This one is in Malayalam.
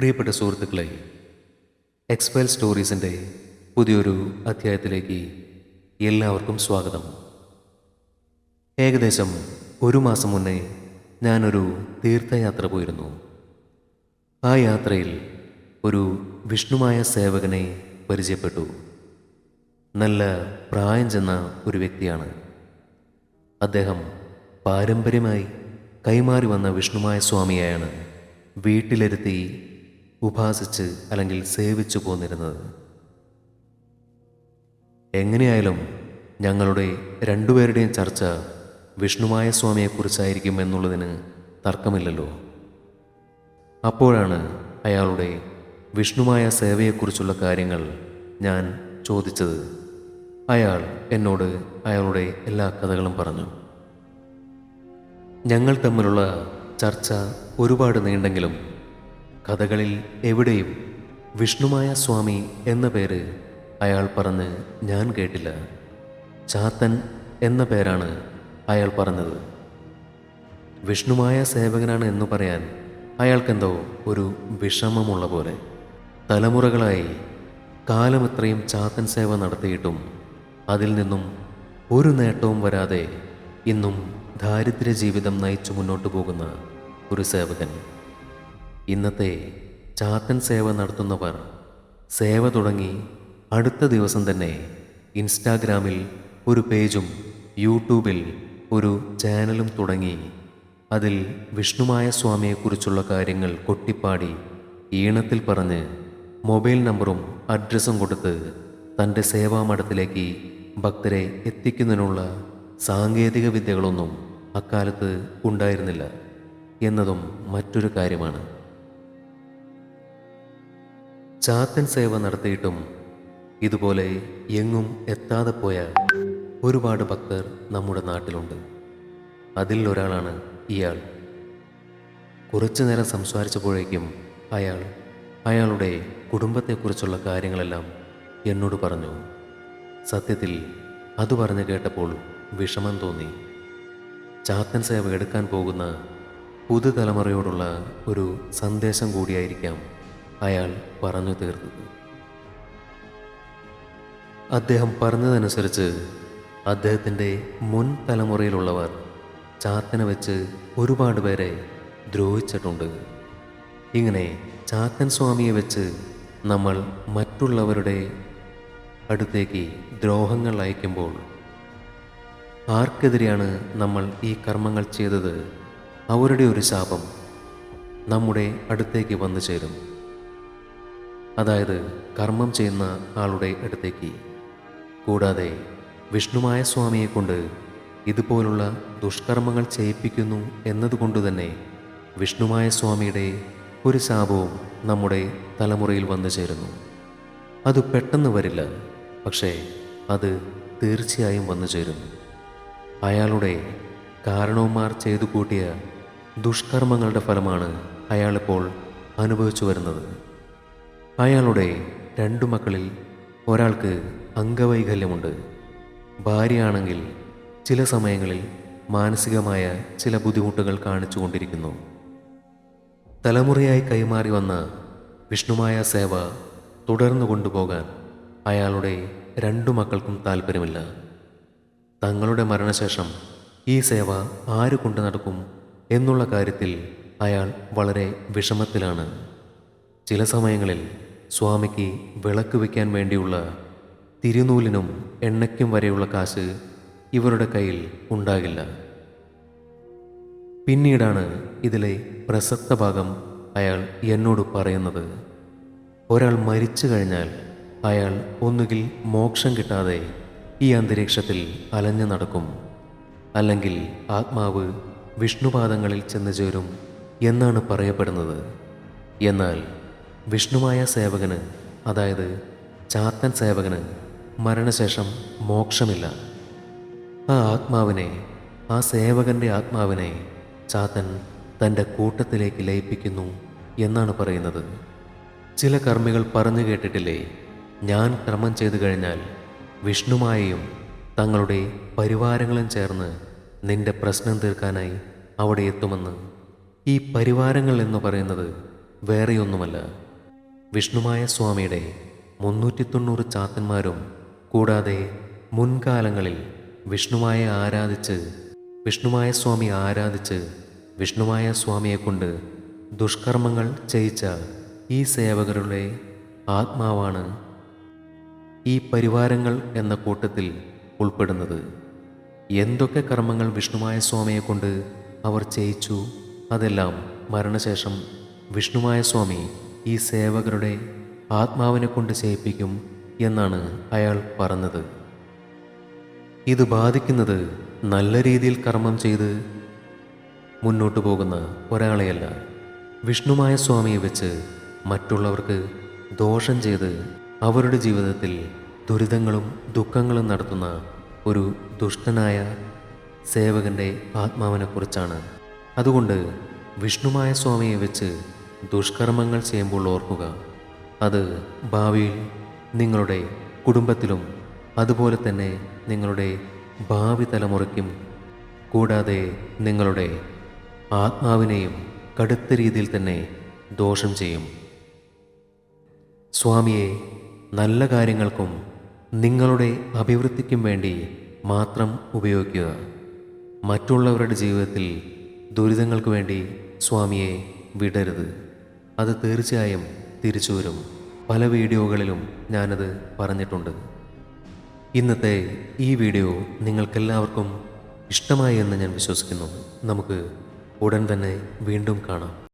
പ്രിയപ്പെട്ട സുഹൃത്തുക്കളെ എക്സ്പയൽ സ്റ്റോറീസിന്റെ പുതിയൊരു അധ്യായത്തിലേക്ക് എല്ലാവർക്കും സ്വാഗതം. ഏകദേശം ഒരു മാസം മുന്നേ ഞാനൊരു തീർത്ഥയാത്ര പോയിരുന്നു. ആ യാത്രയിൽ ഒരു വിഷ്ണുമായ സേവകനെ പരിചയപ്പെട്ടു. നല്ല പ്രായം ചെന്ന ഒരു വ്യക്തിയാണ്. അദ്ദേഹം പാരമ്പര്യമായി കൈമാറി വന്ന വിഷ്ണുമായ സ്വാമിയായാണ് വീട്ടിലിരുത്തി ഉപാസിച്ച് അല്ലെങ്കിൽ സേവിച്ചു പോന്നിരുന്നത്. എങ്ങനെയായാലും ഞങ്ങളുടെ രണ്ടുപേരുടെയും ചർച്ച വിഷ്ണുമായ സ്വാമിയെക്കുറിച്ചായിരിക്കും എന്നുള്ളതിന് തർക്കമില്ലല്ലോ. അപ്പോഴാണ് അയാളുടെ വിഷ്ണുമായ സേവയെക്കുറിച്ചുള്ള കാര്യങ്ങൾ ഞാൻ ചോദിച്ചത്. അയാൾ എന്നോട് അയാളുടെ എല്ലാ കഥകളും പറഞ്ഞു. ഞങ്ങൾ തമ്മിലുള്ള ചർച്ച ഒരുപാട് നീണ്ടെങ്കിലും കഥകളിൽ എവിടെയും വിഷ്ണുമായ സ്വാമി എന്ന പേര് അയാൾ പറഞ്ഞ് ഞാൻ കേട്ടില്ല. ചാത്തൻ എന്ന പേരാണ് അയാൾ പറഞ്ഞത്. വിഷ്ണുമായ സേവകനാണ് എന്ന് പറയാൻ അയാൾക്കെന്തോ ഒരു വിഷമമുള്ള പോലെ. തലമുറകളായി കാലമത്രയും ചാത്തൻ സേവ നടത്തിയിട്ടും അതിൽ നിന്നും ഒരു നേട്ടവും വരാതെ ഇന്നും ദാരിദ്ര്യ ജീവിതം നയിച്ചു മുന്നോട്ടു പോകുന്ന ഒരു സേവകൻ. ഇന്നത്തെ ചാത്തൻ സേവ നടത്തുന്നവർ സേവ തുടങ്ങി അടുത്ത ദിവസം തന്നെ ഇൻസ്റ്റാഗ്രാമിൽ ഒരു പേജും യൂട്യൂബിൽ ഒരു ചാനലും തുടങ്ങി. അതിൽ വിഷ്ണുമായ സ്വാമിയെക്കുറിച്ചുള്ള കാര്യങ്ങൾ കൊട്ടിപ്പാടി ഈണത്തിൽ പറഞ്ഞ് മൊബൈൽ നമ്പറും അഡ്രസ്സും കൊടുത്ത് തന്റെ സേവാമഠത്തിലേക്ക് ഭക്തരെ എത്തിക്കുന്നതിനുള്ള സാങ്കേതിക വിദ്യകളൊന്നും അക്കാലത്ത് ഉണ്ടായിരുന്നില്ല എന്നതും മറ്റൊരു കാര്യമാണ്. ചാത്തൻ സേവ നടത്തിയിട്ടും ഇതുപോലെ എങ്ങും എത്താതെ പോയ ഒരുപാട് ഭക്തർ നമ്മുടെ നാട്ടിലുണ്ട്. അതിൽ ഒരാളാണ് ഇയാൾ. കുറച്ചു നേരം സംസാരിച്ചപ്പോഴേക്കും അയാൾ അയാളുടെ കുടുംബത്തെക്കുറിച്ചുള്ള കാര്യങ്ങളെല്ലാം എന്നോട് പറഞ്ഞു. സത്യത്തിൽ അത് പറഞ്ഞു കേട്ടപ്പോൾ വിഷമം തോന്നി. ചാത്തൻ സേവ എടുക്കാൻ പോകുന്ന പുതുതലമുറയോടുള്ള ഒരു സന്ദേശം കൂടിയായിരിക്കാം അയാൾ പറഞ്ഞു തീർത്തത് അദ്ദേഹം പറഞ്ഞതനുസരിച്ച് അദ്ദേഹത്തിന്റെ മുൻ തലമുറയിലുള്ളവർ ചാത്തനെ വെച്ച് ഒരുപാട് പേരെ ദ്രോഹിച്ചിട്ടുണ്ട്. ഇങ്ങനെ ചാത്തൻ സ്വാമിയെ വെച്ച് നമ്മൾ മറ്റുള്ളവരുടെ അടുത്തേക്ക് ദ്രോഹങ്ങൾ അയക്കുമ്പോൾ ആർക്കെതിരെയാണ് നമ്മൾ ഈ കർമ്മങ്ങൾ ചെയ്തത്? അവരുടെ ഒരു ശാപം നമ്മുടെ അടുത്തേക്ക് വന്നു ചേരും. അതായത് കർമ്മം ചെയ്യുന്ന ആളുടെ അടുത്തേക്ക്. കൂടാതെ വിഷ്ണുമായ സ്വാമിയെക്കൊണ്ട് ഇതുപോലുള്ള ദുഷ്കർമ്മങ്ങൾ ചെയ്യിപ്പിക്കുന്നു എന്നതുകൊണ്ട് തന്നെ വിഷ്ണുമായ സ്വാമിയുടെ ഒരു ശാപവും നമ്മുടെ തലമുറയിൽ വന്നു ചേരുന്നു. അത് പെട്ടെന്ന് വരില്ല പക്ഷേ അത് തീർച്ചയായും വന്നു ചേരുന്നു. അയാളുടെ കാരണവന്മാർ ചെയ്തു കൂട്ടിയ ദുഷ്കർമ്മങ്ങളുടെ ഫലമാണ് അയാളിപ്പോൾ അനുഭവിച്ചു വരുന്നത്. അയാളുടെ രണ്ടു മക്കളിൽ ഒരാൾക്ക് അംഗവൈകല്യമുണ്ട്. ഭാര്യയാണെങ്കിൽ ചില സമയങ്ങളിൽ മാനസികമായ ചില ബുദ്ധിമുട്ടുകൾ കാണിച്ചുകൊണ്ടിരിക്കുന്നു. തലമുറയായി കൈമാറി വന്ന വിഷ്ണുമായ സേവ തുടർന്നു കൊണ്ടുപോകാൻ അയാളുടെ രണ്ടു മക്കൾക്കും താല്പര്യമില്ല തങ്ങളുടെ മരണശേഷം ഈ സേവ ആര് കൊണ്ടു നടക്കും എന്നുള്ള കാര്യത്തിൽ അയാൾ വളരെ വിഷമത്തിലാണ്. ചില സമയങ്ങളിൽ സ്വാമിക്ക് വിളക്ക് വയ്ക്കാൻ വേണ്ടിയുള്ള തിരുനൂലിനും എണ്ണയ്ക്കും വരെയുള്ള കാശ് ഇവരുടെ കയ്യിൽ ഉണ്ടാകില്ല. പിന്നീടാണ് ഇതിലെ പ്രസക്ത ഭാഗം അയാൾ എന്നോട് പറയുന്നത്. ഒരാൾ മരിച്ചു കഴിഞ്ഞാൽ അയാൾ ഒന്നുകിൽ മോക്ഷം കിട്ടാതെ ഈ അന്തരീക്ഷത്തിൽ അലഞ്ഞു നടക്കും. അല്ലെങ്കിൽ ആത്മാവ് വിഷ്ണുപാദങ്ങളിൽ ചെന്നു ചേരും എന്നാണ് പറയപ്പെടുന്നത്. എന്നാൽ വിഷ്ണുമായ സേവകന് അതായത് ചാത്തൻ സേവകന് മരണശേഷം മോക്ഷമില്ല. ആ ആത്മാവിനെ ആ സേവകന്റെ ആത്മാവിനെ ചാത്തൻ തന്റെ കൂട്ടത്തിലേക്ക് ലയിപ്പിക്കുന്നു എന്നാണ് പറയുന്നത്. ചില കർമ്മികൾ പറഞ്ഞു കേട്ടിട്ടില്ലേ ഞാൻ കർമ്മം ചെയ്തു കഴിഞ്ഞാൽ വിഷ്ണുമായയും തങ്ങളുടെ പരിവാരങ്ങളും ചേർന്ന് നിന്റെ പ്രശ്നം തീർക്കാനായി അവിടെ എത്തുമെന്ന്. ഈ പരിവാരങ്ങൾ എന്ന് പറയുന്നത് വേറെയൊന്നുമല്ല. വിഷ്ണുമായ സ്വാമിയുടെ മുന്നൂറ്റി തൊണ്ണൂറ് ചാത്തന്മാരും കൂടാതെ മുൻകാലങ്ങളിൽ വിഷ്ണുമായ ആരാധിച്ച് വിഷ്ണുമായ സ്വാമി ആരാധിച്ച് വിഷ്ണുമായ സ്വാമിയെക്കൊണ്ട് ദുഷ്കർമ്മങ്ങൾ ചെയ്യിച്ച ഈ സേവകരുടെ ആത്മാവാണ് ഈ പരിവാരങ്ങൾ എന്ന കൂട്ടത്തിൽ ഉൾപ്പെടുന്നത്. എന്തൊക്കെ കർമ്മങ്ങൾ വിഷ്ണുമായ സ്വാമിയെക്കൊണ്ട് അവർ ചെയ്യിച്ചു അതെല്ലാം മരണശേഷം വിഷ്ണുമായ സ്വാമി ഈ സേവകരുടെ ആത്മാവിനെ കൊണ്ട് ചെയ്യിപ്പിക്കും എന്നാണ് അയാൾ പറഞ്ഞത്. ഇത് ബാധിക്കുന്നത് നല്ല രീതിയിൽ കർമ്മം ചെയ്ത് മുന്നോട്ടു പോകുന്ന ഒരാളെയല്ല. വിഷ്ണുമായ സ്വാമിയെ വെച്ച് മറ്റുള്ളവർക്ക് ദോഷം ചെയ്ത് അവരുടെ ജീവിതത്തിൽ ദുരിതങ്ങളും ദുഃഖങ്ങളും നടത്തുന്ന ഒരു ദുഷ്ടനായ സേവകന്റെ ആത്മാവിനെക്കുറിച്ചാണ് അതുകൊണ്ട് വിഷ്ണുമായ സ്വാമിയെ വെച്ച് ദുഷ്കർമ്മങ്ങൾ ചെയ്യുമ്പോൾ ഓർക്കുക. അത് ഭാവിയിൽ നിങ്ങളുടെ കുടുംബത്തിലും അതുപോലെ തന്നെ നിങ്ങളുടെ ഭാവി തലമുറയ്ക്കും കൂടാതെ നിങ്ങളുടെ ആത്മാവിനെയും കടുത്ത രീതിയിൽ തന്നെ ദോഷം ചെയ്യും. സ്വാമിയെ നല്ല കാര്യങ്ങൾക്കും നിങ്ങളുടെ അഭിവൃദ്ധിക്കും വേണ്ടി മാത്രം ഉപയോഗിക്കുക. മറ്റുള്ളവരുടെ ജീവിതത്തിൽ ദുരിതങ്ങൾക്ക് വേണ്ടി സ്വാമിയെ വിടരുത്. അത് തീർച്ചയായും തിരിച്ചു വരും. പല വീഡിയോകളിലും ഞാനത് പറഞ്ഞിട്ടുണ്ട്. ഇന്നത്തെ ഈ വീഡിയോ നിങ്ങൾക്കെല്ലാവർക്കും ഇഷ്ടമായി എന്ന് ഞാൻ വിശ്വസിക്കുന്നു. നമുക്ക് ഉടൻ തന്നെ വീണ്ടും കാണാം.